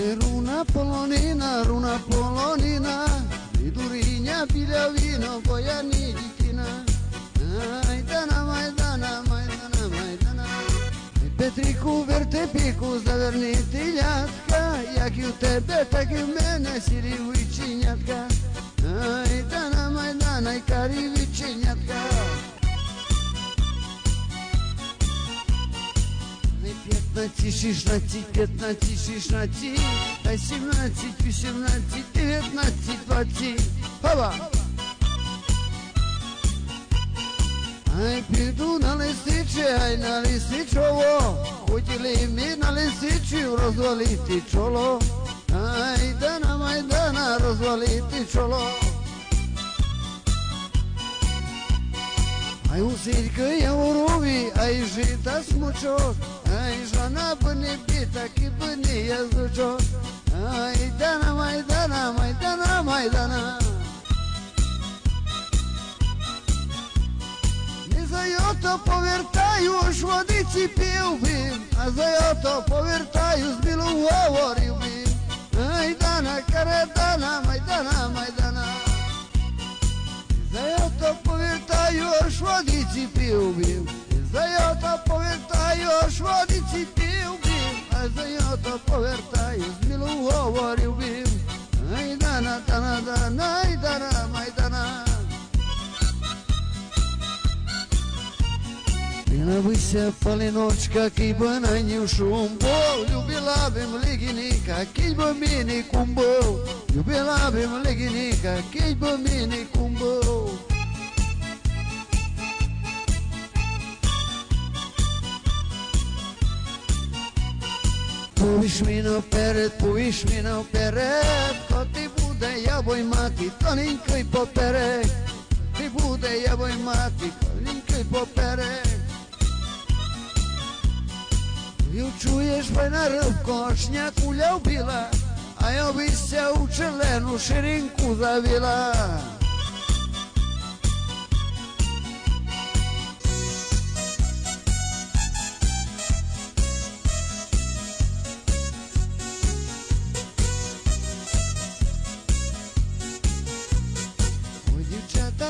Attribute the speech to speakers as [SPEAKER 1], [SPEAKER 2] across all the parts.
[SPEAKER 1] E runa polonina, runa polonina I durinja piljavino koja niđi kina. Majdana, majdana, majdana, majdana. Petriku verte piku, zavrni ti ljatka. Jak i u tebe, tak i u mene, siri vičinjatka. Majdana, majdana, i kari vičinjatka. 15, 16, 15, 16, та 17, 18, 19, 20. Хова! Ай, піду на лисиче, ай на лисичово, хотіли ми на лисичів розвалити чоло. Ай, да на майдана розвалити чоло. Ай усилька яворові, ай жита смучок, ай жона б не біта, кіби не язичок. Ай дана майдана, майдана, майдана. Не за йото повертаю, ж водиці пів би, а за йото повертаю, з білу говорив би. Ай дана, каретана, майдана, майдана. За йото повертаю, аж водиці пів бів. А за йото повертаю, з мілу говорив бів. Ай дана, дана, дана, ай дана, майдана. Би на любила би млигіника, кий би міні кумбо, любила би млигіника, кий би Puviš mi na peret, puviš mi na peret Ko ti bude jaboj mati, tolinko i popere. Ti bude jaboj mati, tolinko i popere. Ju čuješ bajnaru košnjak ulja ubila A ja bi se u čelenu širinku zavila.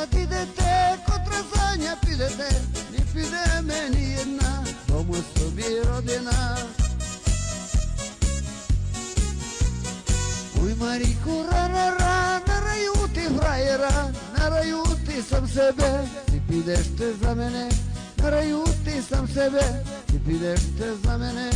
[SPEAKER 1] Дівчата, підете, котра заня підете, не піде мені jedna, дому собі родина. Ой, Марійку, ра-ра-ра, на раю ти фраєра, на раю ти сам себе, ти підеш ти за мене, на раю ти сам себе, ти підеш ти за мене.